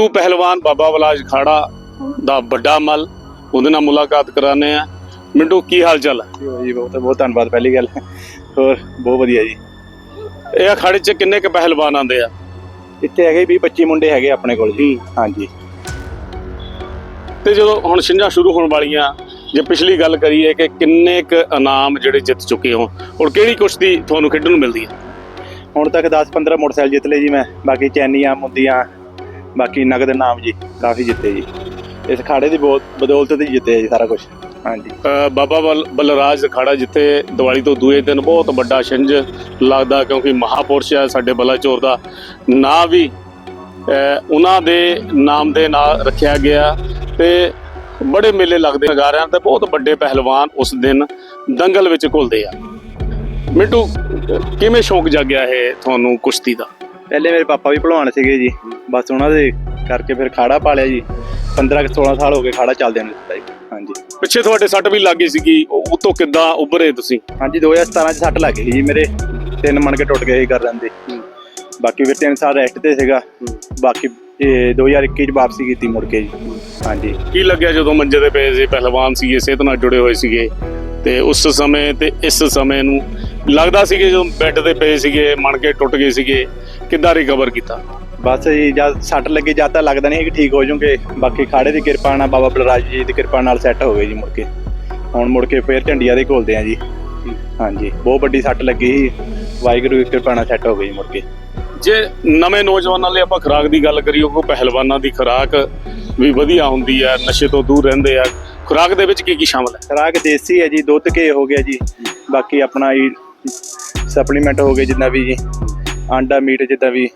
ਪਿੰਟੂ ਪਹਿਲਵਾਨ ਬਾਬਾ ਬਲਾਜ ਖਾੜਾ ਦਾ ਵੱਡਾ ਮਲ ਉਹਦੇ ਨਾਲ ਮੁਲਾਕਾਤ ਕਰਾਣੇ ਆ ਮਿੰਟੂ ਕੀ ਹਾਲ ਚਾਲ ਹੈ? ਜੀ ਬਹੁਤ ਬਹੁਤ ਧੰਨਵਾਦ ਪਹਿਲੀ ਗੱਲ। ਹੋਰ ਬਹੁਤ ਵਧੀਆ ਜੀ। ਇਹ ਅਖਾੜੇ 'ਚ ਕਿੰਨੇ ਕ ਪਹਿਲਵਾਨ ਆਉਂਦੇ ਆ? ਇੱਥੇ ਹੈਗੇ 20 25 ਮੁੰਡੇ ਹੈਗੇ ਆਪਣੇ ਕੋਲ ਜੀ। ਹਾਂਜੀ। ਤੇ ਜਦੋਂ ਹੁਣ ਛਿੰਝਾਂ ਸ਼ੁਰੂ ਹੋਣ ਵਾਲੀਆਂ ਜੇ ਪਿਛਲੀ ਗੱਲ ਕਰੀਏ ਕਿ ਕਿੰਨੇ ਕ ਇਨਾਮ ਜਿਹੜੇ ਜਿੱਤ ਚੁੱਕੇ ਹੋ ਔਰ ਕਿਹੜੀ ਕੁਸ਼ਤੀ ਤੁਹਾਨੂੰ ਖੇਡਣ ਨੂੰ ਮਿਲਦੀ ਹੈ? ਹੁਣ ਤੱਕ 10 15 ਮੋਟਰਸਾਈਕਲ ਜਿੱਤ ਲਏ ਜੀ ਮੈਂ। ਬਾਕੀ ਚੈਨੀਆਂ ਮੁੰਦੀਆਂ ਬਾਕੀ ਨਗਦ ਨਾਮ ਜੀ ਕਾਫੀ ਜਿੱਤੇ ਜੀ। ਇਸ ਖਾੜੇ ਦੀ ਬਹੁਤ ਬਦੌਲਤ ਤੇ ਜਿੱਤੇ ਜੀ ਸਾਰਾ ਕੁਝ ਹਾਂਜੀ। ਬਾਬਾ ਬਲ- ਬਲਰਾਜ ਅਖਾੜਾ ਜਿੱਥੇ ਦੀਵਾਲੀ ਤੋਂ ਦੂਏ ਦਿਨ ਬਹੁਤ ਵੱਡਾ ਛਿੰਝ ਲੱਗਦਾ ਕਿਉਂਕਿ ਮਹਾਪੁਰਸ਼ ਹੈ ਸਾਡੇ ਬਲਾਚੌਰ ਦਾ। ਨਾਂ ਵੀ ਉਹਨਾਂ ਦੇ ਨਾਮ ਦੇ ਨਾਲ ਰੱਖਿਆ ਗਿਆ ਤੇ ਬੜੇ ਮੇਲੇ ਲੱਗਦੇ ਨਗਾਰਿਆਂ ਤੇ ਬਹੁਤ ਵੱਡੇ ਪਹਿਲਵਾਨ ਉਸ ਦਿਨ ਦੰਗਲ ਵਿੱਚ ਘੁਲਦੇ ਆ। ਮਿੰਟੂ ਕਿਵੇਂ ਸ਼ੌਂਕ ਜਾਗਿਆ ਇਹ ਤੁਹਾਨੂੰ ਕੁਸ਼ਤੀ ਦਾ? ਪਹਿਲੇ ਮੇਰੇ ਪਾਪਾ ਵੀ ਭਲਵਾਨ ਸੀਗੇ ਜੀ। ਬਸ ਉਹਨਾਂ ਦੇ ਕਰਕੇ ਫਿਰ ਖਾੜਾ ਪਾਲਿਆ ਜੀ। 15 ਕੁ 16 ਸਾਲ ਹੋ ਗਏ ਖਾੜਾ ਚੱਲਦੇ ਨੂੰ ਦਿੱਤਾ ਜੀ। ਹਾਂਜੀ। ਪਿੱਛੇ ਤੁਹਾਡੇ ਸੱਟ ਵੀ ਲੱਗੀ ਸੀਗੀ। ਉਹ ਤੋਂ ਕਿੱਦਾਂ ਉੱਭਰੇ ਤੁਸੀਂ? ਹਾਂਜੀ 2017 ਚ ਸੱਟ ਲੱਗ ਗਈ ਜੀ ਮੇਰੇ। ਤਿੰਨ ਮਣ ਕੇ ਟੁੱਟ ਗਏ ਸੀ ਕਰ ਲੈਂਦੇ ਬਾਕੀ ਫਿਰ ਤਿੰਨ ਸਾਲ ਰੈਸਟ ਤੇ ਸੀਗਾ। ਬਾਕੀ ਇਹ 2021 ਚ ਵਾਪਸੀ ਕੀਤੀ ਮੁੜ ਕੇ ਜੀ। ਹਾਂਜੀ। ਕੀ ਲੱਗਿਆ ਜਦੋਂ ਮੰਜੇ ਤੇ ਪਏ ਸੀ? ਪਹਿਲਵਾਨ ਸੀਗੇ ਸਿਹਤ ਨਾਲ ਜੁੜੇ ਹੋਏ ਸੀਗੇ। ਤੇ ਉਸ ਸਮੇਂ ਤੇ ਇਸ ਸਮੇਂ ਨੂੰ ਲੱਗਦਾ ਸੀ ਕਿ ਜਦੋਂ ਬੈੱਡ ਤੇ ਪਏ ਸੀਗੇ ਮਣ ਕੇ ਟੁੱਟ ਗਏ ਸੀਗੇ। ਕਿੱਦਾਂ ਰਿਕਵਰ ਕੀਤਾ? ਬਸ ਜੀ ਜਦ ਸੱਟ ਲੱਗੀ ਜਦ ਤਾਂ ਲੱਗਦਾ ਨਹੀਂ ਕਿ ਠੀਕ ਹੋ ਜਾਓਗੇ ਬਾਕੀ ਖਾੜੇ ਦੀ ਕਿਰਪਾ ਨਾਲ ਬਾਬਾ ਬਲਰਾਜ ਜੀ ਦੀ ਕਿਰਪਾ ਨਾਲ ਸੈੱਟ ਹੋ ਗਏ ਜੀ ਮੁੜ ਕੇ। ਹੁਣ ਮੁੜ ਕੇ ਫੇਰ ਝੰਡੀਆਂ ਦੇ ਘੋਲਦੇ ਆ ਜੀ। ਹਾਂਜੀ ਬਹੁਤ ਵੱਡੀ ਸੱਟ ਲੱਗੀ ਸੀ। ਵਾਹਿਗੁਰੂ ਦੀ ਕਿਰਪਾ ਨਾਲ ਸੈੱਟ ਹੋ ਗਈ ਜੀ ਮੁੜ ਕੇ। ਜੇ ਨਵੇਂ ਨੌਜਵਾਨਾਂ ਲਈ ਆਪਾਂ ਖੁਰਾਕ ਦੀ ਗੱਲ ਕਰੀਏ ਉਹ ਪਹਿਲਵਾਨਾਂ ਦੀ ਖੁਰਾਕ ਵੀ ਵਧੀਆ ਹੁੰਦੀ ਹੈ ਨਸ਼ੇ ਤੋਂ ਦੂਰ ਰਹਿੰਦੇ ਆ। ਖੁਰਾਕ ਦੇ ਵਿੱਚ ਕੀ ਕੀ ਸ਼ਾਮਲ ਹੈ? ਖੁਰਾਕ ਦੇਸੀ ਹੈ ਜੀ ਦੁੱਧ ਘੇ ਹੋ ਗਿਆ ਜੀ। ਬਾਕੀ ਆਪਣਾ ਹੀ ਸਪਲੀਮੈਂਟ ਹੋ ਗਏ ਜਿੱਦਾਂ ਵੀ ਜੀ। ਆਂਡਾ ਮੀਟ ਜਿੱਦਾਂ ਵੀ।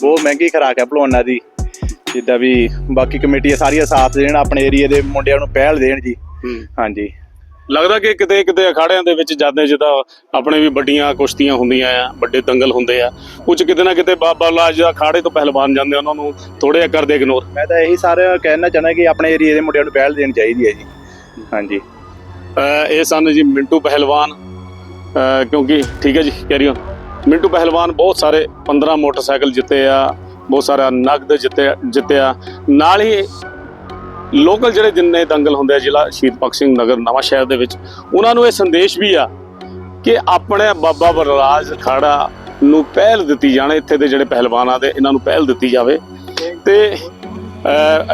ਬਹੁਤ ਮਹਿੰਗੀ ਖੁਰਾਕ ਹੈ ਭਲਵਾਨਾਂ ਦੀ। ਜਿੱਦਾਂ ਵੀ ਬਾਕੀ ਕਮੇਟੀਆਂ ਸਾਰੀਆਂ ਸਾਥ ਦੇਣ ਆਪਣੇ ਏਰੀਆ ਦੇ ਮੁੰਡਿਆਂ ਨੂੰ ਪਹਿਲ ਦੇਣ ਜੀ। ਹਾਂਜੀ। ਲੱਗਦਾ ਕਿ ਕਿਤੇ ਕਿਤੇ ਅਖਾੜਿਆਂ ਦੇ ਵਿੱਚ ਜਾਂਦੇ ਜਿੱਦਾਂ ਆਪਣੇ ਵੀ ਵੱਡੀਆਂ ਕੁਸ਼ਤੀਆਂ ਹੁੰਦੀਆਂ ਆ ਵੱਡੇ ਦੰਗਲ ਹੁੰਦੇ ਆ 'ਚ ਕਿਤੇ ਨਾ ਕਿਤੇ ਬਾਬਾ ਲਾਜ ਅਖਾੜੇ ਤੋਂ ਪਹਿਲਵਾਨ ਜਾਂਦੇ ਉਹਨਾਂ ਨੂੰ ਥੋੜੇ ਜਿਹਾ ਕਰਦੇ ਇਗਨੋਰ ਮੈਂ ਤਾਂ ਇਹੀ ਸਾਰੇ ਕਹਿਣਾ ਚਾਹੁੰਦਾ ਕਿ ਆਪਣੇ ਏਰੀਆ ਦੇ ਮੁੰਡਿਆਂ ਨੂੰ ਪਹਿਲ ਦੇਣੀ ਚਾਹੀਦੀ ਹੈ ਜੀ। ਹਾਂਜੀ। ਇਹ ਸਨ ਜੀ ਮਿੰਟੂ ਪਹਿਲਵਾਨ। ਕਿਉਂਕਿ ਠੀਕ ਹੈ ਜੀ ਕੈਰੀ ਔਨ ਮਿੰਟੂ ਪਹਿਲਵਾਨ ਬਹੁਤ ਸਾਰੇ 15 ਮੋਟਰਸਾਈਕਲ ਜਿੱਤੇ ਆ, ਬਹੁਤ ਸਾਰਾ ਨਗਦ ਜਿੱਤੇ ਜਿੱਤਿਆ ਨਾਲ ਹੀ ਲੋਕਲ ਜਿਹੜੇ ਜਿੰਨੇ ਦੰਗਲ ਹੁੰਦੇ ਆ, ਜ਼ਿਲ੍ਹਾ ਸ਼ਹੀਦ ਭਗਤ ਸਿੰਘ ਨਗਰ, ਨਵਾਂ ਸ਼ਹਿਰ ਦੇ ਵਿੱਚ, ਉਹਨਾਂ ਨੂੰ ਇਹ ਸੰਦੇਸ਼ ਵੀ ਆ ਕਿ ਆਪਣੇ ਬਾਬਾ ਬਲਰਾਜ ਖਾੜਾ ਨੂੰ ਪਹਿਲ ਦਿੱਤੀ ਜਾਣੇ, ਇੱਥੇ ਦੇ ਜਿਹੜੇ ਪਹਿਲਵਾਨਾਂ ਦੇ, ਇਹਨਾਂ ਨੂੰ ਪਹਿਲ ਦਿੱਤੀ ਜਾਵੇ। ਤੇ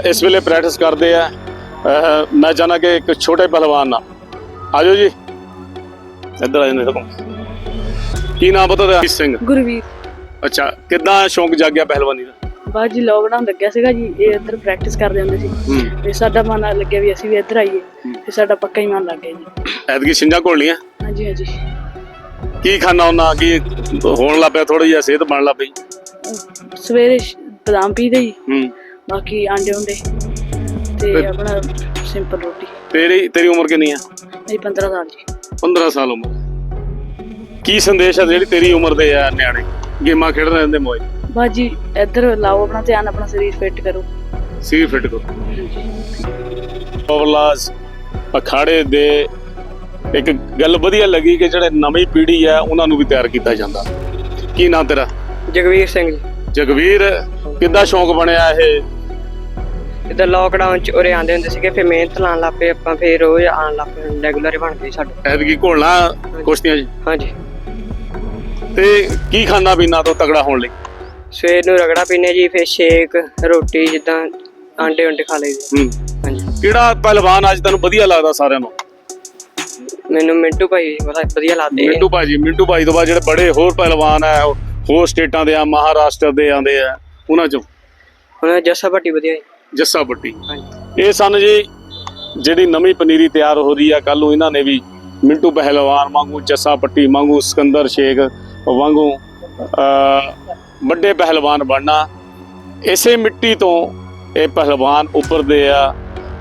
ਇਸ ਵੇਲੇ ਪ੍ਰੈਕਟਿਸ ਕਰਦੇ ਆ। ਮੈਂ ਚਾਹਨਾ ਕਿ ਇੱਕ ਛੋਟੇ ਪਹਿਲਵਾਨ ਨਾਲ। ਆਜੋ ਜੀ। ਇੱਧਰ ਆ ਜਾਂਦੇ ਸਗੋਂ। ਕੀ ਨਾਮ ਪਤਾ ਤੇ ਸਿੰਘ। ਗੁਰਵੀਰ। ਅੱਛਾ ਕਿੱਦਾਂ ਸ਼ੌਂਕ ਜਾਗਿਆ ਪਹਿਲਵਾਨੀ ਦਾ? ਬਾਅਦ ਜੀ ਲੋਕਡਾਊਨ ਲੱਗਿਆ ਸੀਗਾ ਜੀ ਇਹ ਇੱਧਰ ਪ੍ਰੈਕਟਿਸ ਕਰਦੇ ਹੁੰਦੇ ਸੀ। ਹੂੰ। ਤੇ ਸਾਡਾ ਮਨ ਲੱਗਿਆ ਵੀ ਅਸੀਂ ਵੀ ਇੱਧਰ ਆਈਏ ਤੇ ਸਾਡਾ ਪੱਕਾ ਹੀ ਮਨ ਲੱਗ ਗਿਆ ਜੀ। ਐਤਕੀ ਛਿੰਝਾਂ ਘੋਲਣੀਆਂ ਹਾਂਜੀ ਹਾਂਜੀ। ਕੀ ਖਾਣਾ ਉਹਨਾਂ ਕੀ ਹੋਣ ਲੱਗ ਪਿਆ ਥੋੜੀ ਜਿਹਾ ਸਿਹਤ ਬਣ ਲੱਗ ਪਈ? ਅਹ ਸਵੇਰੇ ਸ਼- ਬਦਾਮ ਪੀਦੇ ਜੀ। ਹੂੰ। ਬਾਕੀ ਆਂਡੇ ਹੁੰਦੇ ਤੇ ਤੇ- ਆਪਣਾ ਸਿੰਪਲ ਰੋਟੀ। ਤੇਰੀ ਤੇਰੀ ਉਮਰ ਕਿੰਨੀ ਆ? ਮੇਰੀ 15 ਸਾਲ ਜੀ। 15 ਸਾਲ ਉਮਰ। ਕੀ ਸੰਦੇਸ਼ ਹੈ ਜਿਹੜੀ ਤੇਰੀ ਉਮਰ ਦੇ ਆ ਨਿਆਣੇ? ਗੇਮਾਂ ਖੇਡ ਰਹੇ ਹੁੰਦੇ ਮੋਏ। ਬਾਅਦ ਜੀ ਇੱਧਰ ਲਾਓ ਆਪਣਾ ਧਿਆਨ ਆਪਣਾ ਸਰੀਰ ਫਿੱਟ ਕਰੋ। ਸੀ ਫਿੱਟ ਕਰੋ। ਪਵਲਾਸ ਅਖਾੜੇ ਦੇ ਇੱਕ ਗੱਲ ਵਧੀਆ ਲੱਗੀ ਕਿ ਜਿਹੜੇ ਨਵੀਂ ਪੀੜ੍ਹੀ ਆ ਉਹਨਾਂ ਨੂੰ ਵੀ ਤਿਆਰ ਕੀਤਾ ਜਾਂਦਾ। ਕੀ ਨਾਂ ਤੇਰਾ? ਜਗਵੀਰ ਸਿੰਘ ਜੀ। ਜਗਵੀਰ ਕਿੱਦਾਂ ਸ਼ੌਂਕ ਬਣਿਆ ਇਹ? ਇਧਰ ਲੋਕਡਾਊਨ ਚ ਉਰੇ ਆਂਦੇ ਹੁੰਦੇ ਸੀਗੇ ਫਿਰ ਮਿਹਨਤ ਲਾਣ ਲੱਗ ਪਏ ਆਪਾਂ ਫਿਰ ਰੋਜ਼ ਆਣ ਲੱਗ ਪਏ ਰੈਗੂਲਰ ਹੀ ਬਣ ਗਈ ਸਾਡੇ। ਐਤਕੀ ਘੋਲਣਾ ਕੁਸ਼ਤੀਆਂ 'ਚ ਹਾਂਜੀ। ਤੇ ਕੀ ਖਾਣਾ ਪੀਣਾ ਤੋਂ ਤਗੜਾ ਹੋਣ ਲਈ? ਸਵੇਰ ਨੂੰ ਰਗੜਾ ਪੀਨੇ ਜੀ ਫਿਰ ਸ਼ੇਕ ਰੋਟੀ ਜਿੱਦਾਂ ਆਂਡੇ ਉਂਡੇ ਖਾ ਲਈਦੇ। ਹੂੰ। ਹਾਂਜੀ। ਕਿਹੜਾ ਪਹਿਲਵਾਨ ਅੱਜ ਤੈਨੂੰ ਵਧੀਆ ਲੱਗਦਾ ਸਾਰਿਆਂ ਨੂੰ? ਮੈਨੂੰ ਮਿੰਟੂ ਭਾਈ ਬੜਾ ਵਧੀਆ ਲੱਗਦੇ ਮਿੰਟੂ ਭਾਜੀ ਮਿੰਟੂ ਭਾਈ ਤੋਂ ਬਾਅਦ ਜਿਹੜੇ ਬੜੇ ਹੋਰ ਪਹਿਲਵਾਨ ਆ ਹੋਰ ਸਟੇਟਾਂ ਦੇ ਆ ਮਹਾਰਾਸ਼ਟਰ ਦੇ ਆਂਦੇ ਆ ਉਹਨਾਂ ਚੋਂ? ਹੁਣ ਜੱਸਾ ਭੱਟੀ ਵਧੀਆ ਜੀ। ਜੱਸਾ ਬੱਟੀ ਹਾਂਜੀ। ਇਹ ਸਨ ਜੀ ਜਿਹੜੀ ਨਵੀਂ ਪਨੀਰੀ ਤਿਆਰ ਹੋ ਰਹੀ ਆ ਕੱਲ ਨੂੰ ਇਹਨਾਂ ਨੇ ਵੀ ਮਿੰਟੂ ਪਹਿਲਵਾਨ ਵਾਂਗੂ ਜੱਸਾ ਪੱਟੀ ਵਾਂਗੂ ਸਿਕੰਦਰ ਸ਼ੇਖ ਵਾਂਗੂ ਵੱਡੇ ਪਹਿਲਵਾਨ ਬਣਨਾ। ਇਸੇ ਮਿੱਟੀ ਤੋਂ ਇਹ ਪਹਿਲਵਾਨ ਉੱਪਰਦੇ ਆ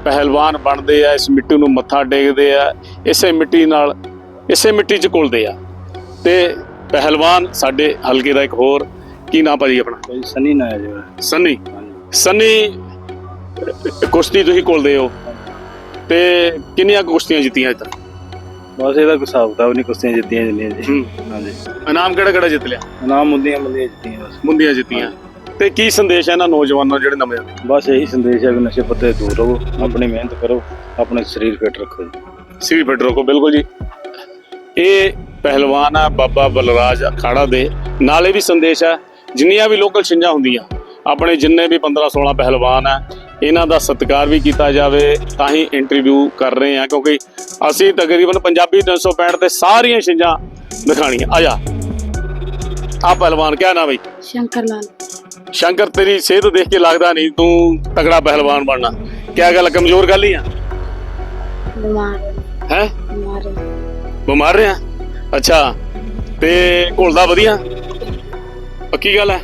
ਪਹਿਲਵਾਨ ਬਣਦੇ ਆ ਇਸ ਮਿੱਟੀ ਨੂੰ ਮੱਥਾ ਟੇਕਦੇ ਆ ਇਸੇ ਮਿੱਟੀ ਨਾਲ ਇਸੇ ਮਿੱਟੀ 'ਚ ਘੁਲਦੇ ਆ। ਤੇ ਪਹਿਲਵਾਨ ਸਾਡੇ ਹਲਕੇ ਦਾ ਇੱਕ ਹੋਰ ਕੀ ਨਾਮ ਭਾਜੀ ਆਪਣਾ? ਸਨੀ ਨਾ ਜੀ ਸੰਨੀ। ਸੰਨੀ ਕੁਸ਼ਤੀ ਤੁਸੀਂ ਘੁਲਦੇ ਹੋ। ਤੇ ਕਿੰਨੀਆਂ ਕੁਸ਼ਤੀਆਂ ਜਿੱਤੀਆਂ ਅੱਜ ਤੱਕ ਬਸ ਇਹਦਾ ਕੋਈ ਹਿਸਾਬ ਕਿਤਾਬ ਨਹੀਂ ਕੁਸ਼ਤੀਆਂ ਜਿੱਤੀਆਂ ਜਿੰਨੀਆਂ ਜੀ। ਹਾਂਜੀ। ਇਨਾਮ ਕਿਹੜਾ ਕਿਹੜਾ ਜਿੱਤ ਲਿਆ? ਨਾਮ ਮੁੰਦੀਆਂ ਮੁੰਦੀਆਂ ਜਿੱਤੀਆਂ ਬਸ। ਮੁੰਦੀਆਂ ਜਿੱਤੀਆਂ। ਤੇ ਕੀ ਸੰਦੇਸ਼ ਹੈ ਇਹਨਾਂ ਨੌਜਵਾਨਾਂ ਨੂੰ ਜਿਹੜੇ ਨਵੇਂ ਆਏ? ਬਸ ਇਹੀ ਸੰਦੇਸ਼ ਹੈ ਕਿ ਨਸ਼ੇ ਪੱਤੇ ਤੋਂ ਦੂਰ ਰਹੋ ਆਪਣੀ ਮਿਹਨਤ ਕਰੋ ਆਪਣੇ ਸਰੀਰ ਫਿੱਟ ਰੱਖੋ ਜੀ। ਸ੍ਰੀ ਫੈਡਰੋ ਕੋ ਬਿਲਕੁਲ ਜੀ। ਇਹ ਪਹਿਲਵਾਨ ਆ ਬਾਬਾ ਬਲਰਾਜ ਅਖਾੜਾ ਦੇ। ਨਾਲੇ ਵੀ ਸੰਦੇਸ਼ ਹੈ ਜਿੰਨੀਆਂ ਵੀ ਲੋਕਲ ਛਿੰਝਾਂ ਹੁੰਦੀਆਂ ਆਪਣੇ ਜਿੰਨੇ ਵੀ 15 16 ਪਹਿਲਵਾਨ ਆ ਇਹਨਾਂ ਦਾ ਸਤਿਕਾਰ ਵੀ ਕੀਤਾ ਜਾਵੇ ਤਾਂ ਹੀ ਇੰਟਰਵਿਊ ਕਰ ਰਹੇ ਆ ਕਿਉਂਕਿ ਅਸੀਂ ਤਕਰੀਬਨ ਪੰਜਾਬੀ 365 ਤੇ ਸਾਰੀਆਂ ਛਿੰਝਾਂ ਦਿਖਾਣੀਆਂ ਆ ਜਾ। ਆ ਪਹਿਲਵਾਨ ਕਿਆ ਨਾ ਬਈ ਸ਼ੰਕਰ ਲਾਲ ਸ਼ੰਕਰ ਤੇਰੀ ਸਿਹਤ ਦੇਖ ਕੇ ਲੱਗਦਾ ਨਹੀਂ ਤੂੰ ਤਗੜਾ ਪਹਿਲਵਾਨ ਬਣਨਾ। ਕਿਆ ਗੱਲ ਕਮਜ਼ੋਰ ਗੱਲ ਹੀ ਆ? ਬਿਮਾਰ। ਹੈ? ਬਿਮਾਰ ਬਿਮਾਰ ਰਿਹਾ? ਅੱਛਾ ਤੇ ਘੁਲਦਾ ਵਧੀਆ? ਪੱਕੀ ਗੱਲ ਹੈ?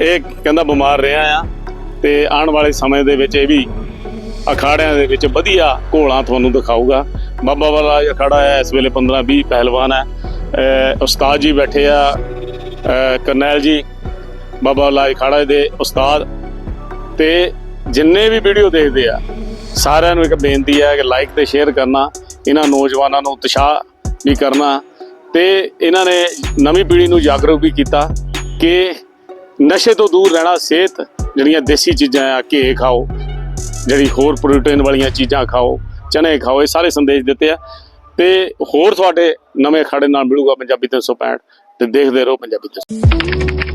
ਇਹ ਕਹਿੰਦਾ ਬਿਮਾਰ ਰਿਹਾ ਆ। ਤੇ ਆਉਣ ਵਾਲੇ ਸਮੇਂ ਦੇ ਵਿੱਚ ਇਹ ਵੀ ਅਖਾੜਿਆਂ ਦੇ ਵਿੱਚ ਵਧੀਆ ਘੋਲਾਂ ਤੁਹਾਨੂੰ ਦਿਖਾਊਗਾ। ਬਾਬਾ ਵਾਲਾ ਅਖਾੜਾ ਹੈ, ਇਸ ਵੇਲੇ 15 20 ਪਹਿਲਵਾਨ ਹੈ। ਉਸਤਾਦ ਜੀ ਬੈਠੇ ਆ ਕਰਨੈਲ ਜੀ, ਬਾਬਾ ਵਾਲਾ ਅਖਾੜਾ ਦੇ ਉਸਤਾਦ। ਤੇ ਜਿੰਨੇ ਵੀ ਵੀਡੀਓ ਦੇਖਦੇ ਆ, ਸਾਰਿਆਂ ਨੂੰ ਇੱਕ ਬੇਨਤੀ ਹੈ ਕਿ ਲਾਈਕ ਤੇ ਸ਼ੇਅਰ ਕਰਨਾ, ਇਹਨਾਂ ਨੌਜਵਾਨਾਂ ਨੂੰ ਉਤਸ਼ਾਹ ਵੀ ਕਰਨਾ। ਤੇ ਇਹਨਾਂ ਨੇ ਨਵੀਂ ਪੀੜ੍ਹੀ ਨੂੰ ਜਾਗਰੂਕ ਵੀ ਕੀਤਾ ਕਿ ਨਸ਼ੇ ਤੋਂ ਦੂਰ ਰਹਿਣਾ ਸਿਹਤ ਜਿਹੜੀਆਂ ਦੇਸੀ ਚੀਜ਼ਾਂ ਆ, ਘੇ ਖਾਓ, ਜਿਹੜੀ ਹੋਰ ਪ੍ਰੋਟੀਨ ਵਾਲੀਆਂ ਚੀਜ਼ਾਂ ਖਾਓ, ਚਨੇ ਖਾਓ, ਇਹ ਸਾਰੇ ਸੰਦੇਸ਼ ਦਿੱਤੇ ਆ। ਤੇ ਹੋਰ ਤੁਹਾਡੇ ਨਵੇਂ ਅਖਾੜੇ ਨਾਲ ਮਿਲੂਗਾ ਪੰਜਾਬੀ 365 ਤੇ ਦੇਖਦੇ ਰਹੋ ਪੰਜਾਬੀ 365